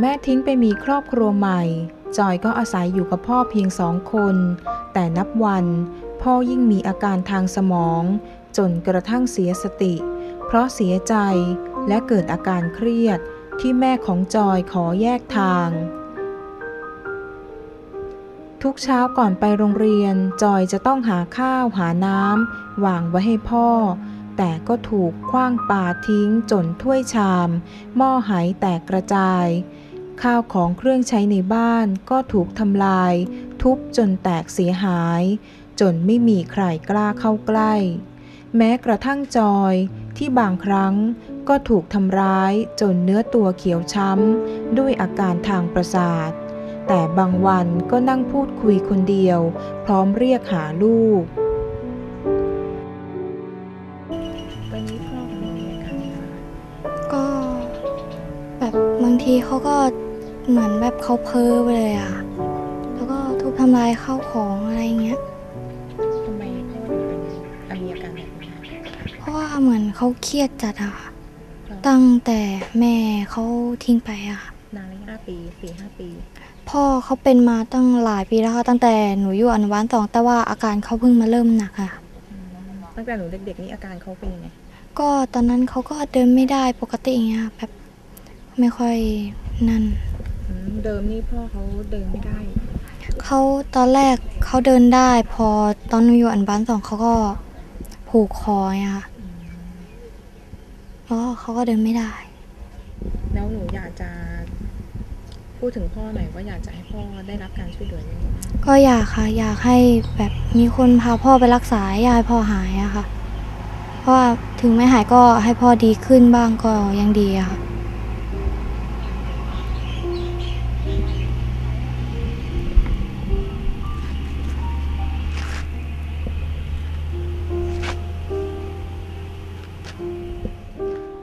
แม่ทิ้งไปมีครอบครัวใหม่ จอยก็อาศัยอยู่กับพ่อเพียงสองคน แต่นับวันพ่อยิ่งมีอาการทางสมอง จนกระทั่งเสียสติ เพราะเสียใจและเกิดอาการเครียดที่แม่ของจอยขอแยกทาง ทุกเช้าก่อนไปโรงเรียน จอยจะต้องหาข้าวหาน้ำวางไว้ให้พ่อ แต่ก็ถูกคว้างปาทิ้งจนถ้วยชาม หม้อไหแตกกระจาย ข้าวของเครื่องใช้ในบ้านก็ถูกทำลาย ทุบจนแตกเสียหาย จนไม่มีใครกล้าเข้าใกล้ แม้กระทั่งจอยที่บางครั้งก็ถูกทำร้ายจนเนื้อตัวเขียวช้ำ ด้วยอาการทางประสาท แต่บางวันก็นั่งพูดคุยคนเดียว พร้อมเรียกหาลูกางทีเขาก็เหมือนแบบเขาเพ้อไปเลยอะแล้วก็ทุบทำลายข้าวของอะไรเงี้ย ทำไมพ่อถึงเป็นอะมีอาการแบบนี้เพราะว่าเหมือนเขาเครียดจัดอะค่ะ ตั้งแต่แม่เขาทิ้งไปอะค่ะนานแล้วห้าปีสี่ห้าปีพ่อเขาเป็นมาตั้งหลายปีแล้วค่ะ ตั้งแต่หนูอยู่อนุบาลสอง แต่ว่าอาการเขาเพิ่งมาเริ่มหนักอะ อืมตั้งแต่หนูเด็กๆนี่อาการเขาเป็นยังไง ก็ตอนนั้นเขาก็เดินไม่ได้ปกติอย่างเงี้ยค่ะแบบ ไม่ค่อยนั่น อืมเดิมนี่พ่อเขาเดินไม่ได้ เขาตอนแรกเขาเดินได้ พอตอนหนูอยู่อนุบาลสองเขาก็ผูกคอเนี่ยค่ะแล้วก็เขาก็เดินไม่ได้ แล้วหนูอยากจะ พูดถึงพ่อหน่อยว่าอยากจะให้พ่อได้รับการช่วยเหลือยังไงบ้างก็อยากค่ะ อยากให้แบบมีคนพาพ่อไปรักษาอยากให้พ่อหายอะค่ะ เพราะว่าถึงไม่หายก็ให้พ่อดีขึ้นบ้างก็ยังดีอะค่ะ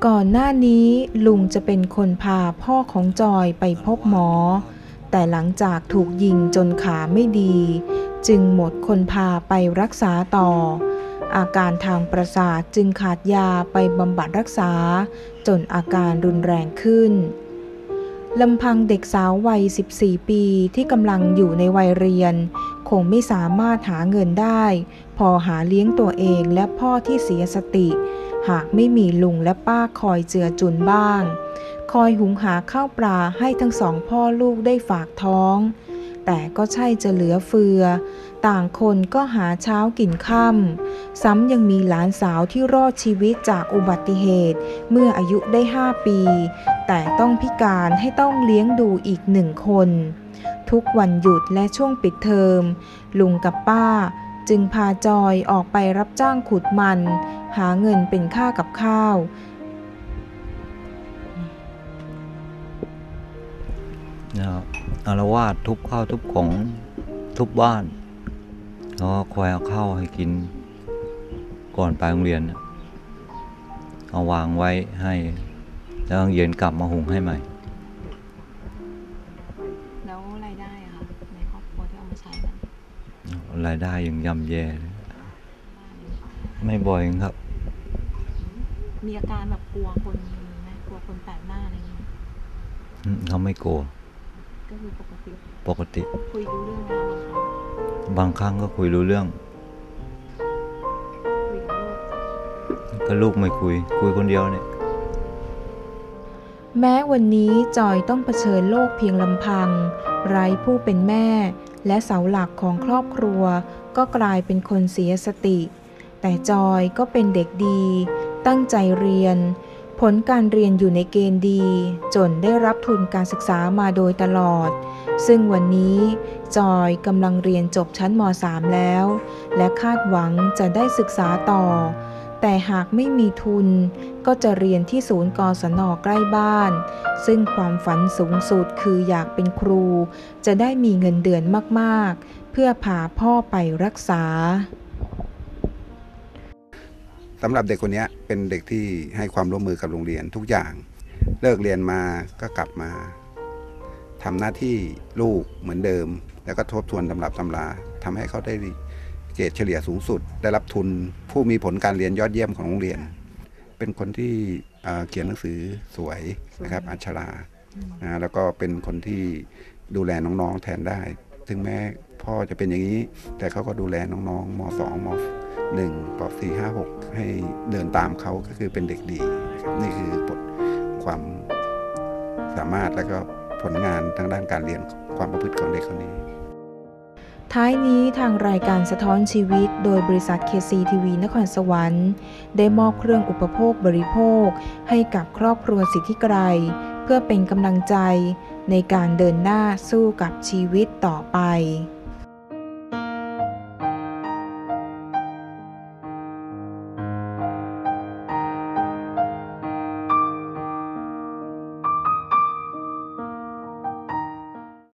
ก่อนหน้านี้ลุงจะเป็นคนพาพ่อของจอยไปพบหมอ แต่หลังจากถูกยิงจนขาไม่ดี จึงหมดคนพาไปรักษาต่อ อาการทางประสาทจึงขาดยาไปบำบัดรักษา จนอาการรุนแรงขึ้นลำพังเด็กสาววัย 14 ปีที่กำลังอยู่ในวัยเรียน คงไม่สามารถหาเงินได้ พอหาเลี้ยงตัวเองและพ่อที่เสียสติ หากไม่มีลุงและป้าคอยเจือจุนบ้าง คอยหุงหาข้าวปลาให้ทั้งสองพ่อลูกได้ฝากท้อง แต่ก็ใช่จะเหลือเฟือ ต่างคนก็หาเช้ากินค่ำซ้ำยังมีหลานสาวที่รอดชีวิตจากอุบัติเหตุ เมื่ออายุได้5ปี แต่ต้องพิการให้ต้องเลี้ยงดูอีกหนึ่งคน ทุกวันหยุดและช่วงปิดเทอม ลุงกับป้า จึงพาจอยออกไปรับจ้างขุดมัน หาเงินเป็นค่ากับข้าวนะครับอารวาสทุบข้าวทุบของทุบบ้าน แล้วก็คอยเอาข้าวให้กิน ก่อนไปโรงเรียน เอาวางไว้ให้ แล้วเย็นกลับมาหุงให้ใหม่ รายได้ยังย่ำแย่เลยไม่บ่อยครับ มีอาการแบบกลัวคนไหมกลัวคนแปลกหน้าอะไรอย่างเงี้ยอืมเขาไม่กลัว ก็คือปกติ ปกติ คุยรู้เรื่องแล้วอะค่ะบางครั้งก็คุยรู้เรื่องคุยกับลูกก็ลูกไม่คุย คุยคนเดียวเนี่ย แม้วันนี้จอยต้องเผชิญโลกเพียงลำพัง ไร้ผู้เป็นแม่ และเสาหลักของครอบครัว ก็กลายเป็นคนเสียสติ แต่จอยก็เป็นเด็กดี ตั้งใจเรียน ผลการเรียนอยู่ในเกณฑ์ดี จนได้รับทุนการศึกษามาโดยตลอด ซึ่งวันนี้จอยกำลังเรียนจบชั้นม .3 แล้ว และคาดหวังจะได้ศึกษาต่อ แต่หากไม่มีทุนก็จะเรียนที่ศูนย์กศนใกล้บ้าน ซึ่งความฝันสูงสุดคืออยากเป็นครู จะได้มีเงินเดือนมากๆ เพื่อพาพ่อไปรักษาสำหรับเด็กคนนี้เป็นเด็กที่ให้ความร่วมมือกับโรงเรียนทุกอย่าง เลิกเรียนมาก็กลับมาทำหน้าที่ลูกเหมือนเดิม แล้วก็ทบทวนตำรับตำราทำให้เขาได้ เกรดเฉลี่ยสูงสุด ได้รับทุนผู้มีผลการเรียนยอดเยี่ยมของโรงเรียน เป็นคนที่เอ่อเขียนหนังสือสวยนะครับอัชรานะแล้วก็เป็นคนที่ดูแลน้องๆแทนได้ ถึงแม้พ่อจะเป็นอย่างนี้ แต่เขาก็ดูแลน้องๆมสองมหนึ่งปสี่ห้าหกให้เดินตามเขาก็คือเป็นเด็กดีนะครับนี่คือบทความสามารถและก็ผลงานทางด้านการเรียนความประพฤติของเด็กคนนี้ ท้ายนี้ทางรายการสะท้อนชีวิต โดยบริษัทเคซีทีวีนครสวรรค์ ได้มอบเครื่องอุปโภคบริโภค ให้กับครอบครัวสิทธิไกร เพื่อเป็นกำลังใจในการเดินหน้าสู้กับชีวิตต่อไป